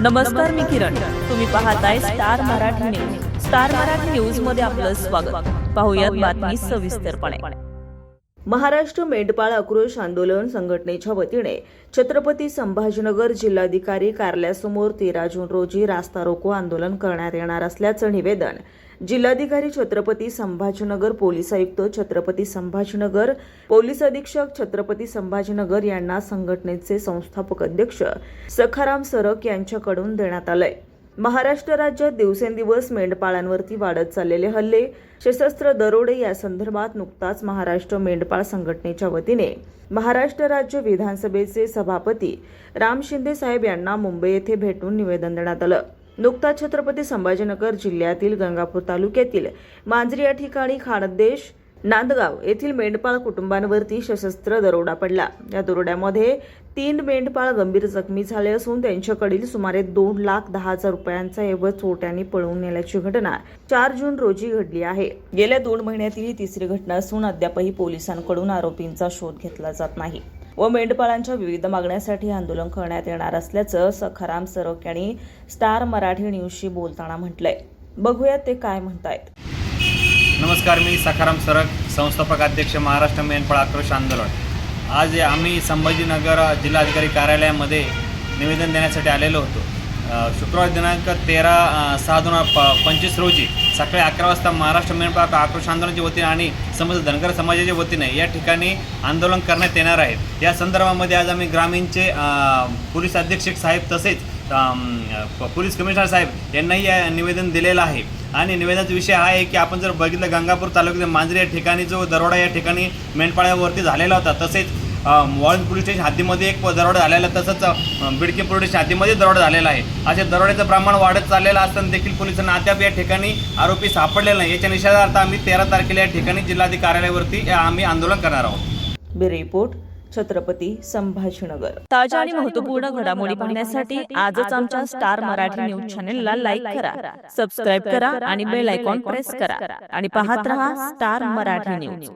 नमस्कार मी किरण. तुम्ही पाहताय Star Marathi news. Star Marathi न्यूजमध्ये आपलं स्वागत. पाहुयात बातमी सविस्तरपणे. महाराष्ट्र मेंढपाळ आक्रोश आंदोलन संघटनेच्या वतीने छत्रपती संभाजीनगर जिल्हाधिकारी कार्यालयासमोर तेरा जून रोजी रास्ता रोको आंदोलन करण्यात येणार असल्याचं निवेदन जिल्हाधिकारी छत्रपती संभाजीनगर पोलीस आयुक्त छत्रपती संभाजीनगर पोलीस अधीक्षक छत्रपती संभाजीनगर यांना संघटनेचे संस्थापक अध्यक्ष सखाराम सरक यांच्याकडून देण्यात आलंय. महाराष्ट्र राज्यात दिवसेंदिवस मेंढपाळांवरती वाढत चाललेले हल्ले सशस्त्र दरोडे या संदर्भात नुकताच महाराष्ट्र मेंढपाळ संघटनेच्या वतीने महाराष्ट्र राज्य विधानसभेचे सभापती राम शिंदे साहेब यांना मुंबई येथे भेटून निवेदन देण्यात आलं. नुकताच छत्रपती संभाजीनगर जिल्ह्यातील गंगापूर तालुक्यातील मांजरी या ठिकाणी खानदेश नांदगाव येथील मेंढपाळ कुटुंबांवरती सशस्त्र दरोडा पडला. या दरोड्यामध्ये तीन मेंढपाळ गंभीर जखमी झाले असून त्यांच्याकडील सुमारे दोन लाख दहा हजार रुपयांचा एवढ चोट्यांनी पळवून नेल्याची घटना चार जून रोजी घडली आहे. गेल्या दोन महिन्यातील ही तिसरी घटना असून अद्यापही पोलिसांकडून आरोपींचा शोध घेतला जात नाही व मेंढपाळांच्या विविध मागण्यासाठी आंदोलन करण्यात येणार असल्याचं सखाराम सरक यांनी स्टार मराठी न्यूजशी बोलताना म्हटलंय. बघूयात ते काय म्हणतायत. नमस्कार मी सखाराम सरक संस्थापक अध्यक्ष महाराष्ट्र मेंढपाळ आक्रोश आंदोलन. आज आम्ही संभाजीनगर जिल्हाधिकारी कार्यालयामध्ये निवेदन देण्यासाठी आलेलो होतो. शुक्रवार दिनांक तेरा सहा दोन हजार प पंचवीस रोजी सकाळी अकरा वाजता महाराष्ट्र मेंढपाळ आक्रोश आंदोलनाच्या वतीने आणि समज धनगर समाजाच्या वतीने या ठिकाणी आंदोलन करण्यात येणार आहे. या संदर्भामध्ये आज आम्ही ग्रामीणचे पोलीस अधीक्षक साहेब तसेच पोलीस कमिशनर साहेब यांनाही या निवेदन दिलेलं आहे. आणि निवेदनाचा विषय हा आहे की आपण जर बघितलं गंगापूर तालुक्यातील मांजरी या ठिकाणी जो दरोडा या ठिकाणी मेंढपाळ्यावरती झालेला होता तसेच वॉर्न पोलीस स्टेशन हद्दीमध्ये एक दरोडा झालेला तसंच बिडकी पोलीस स्टेशन हद्दीमध्ये दरोडा झालेला आहे. अशा दरोड्याचं प्रमाण वाढत चाललेलं असताना देखील पोलिसांना अद्याप या ठिकाणी आरोपी सापडलेला नाही. याच्या निषेधार्थ आम्ही तेरा तारखेला या ठिकाणी जिल्हाधिकारी कार्यालयावरती आम्ही आंदोलन करणार आहोत. Bureau report Chhatrapati Sambhajinagar. ताज्या आणि महत्त्वपूर्ण घडामोडी पाहण्यासाठी आजच आमच्या स्टार मराठी न्यूज चॅनेलला लाईक करा सबस्क्राईब करा आणि बेल आयकॉन प्रेस करा आणि पाहत रहा स्टार मराठी न्यूज.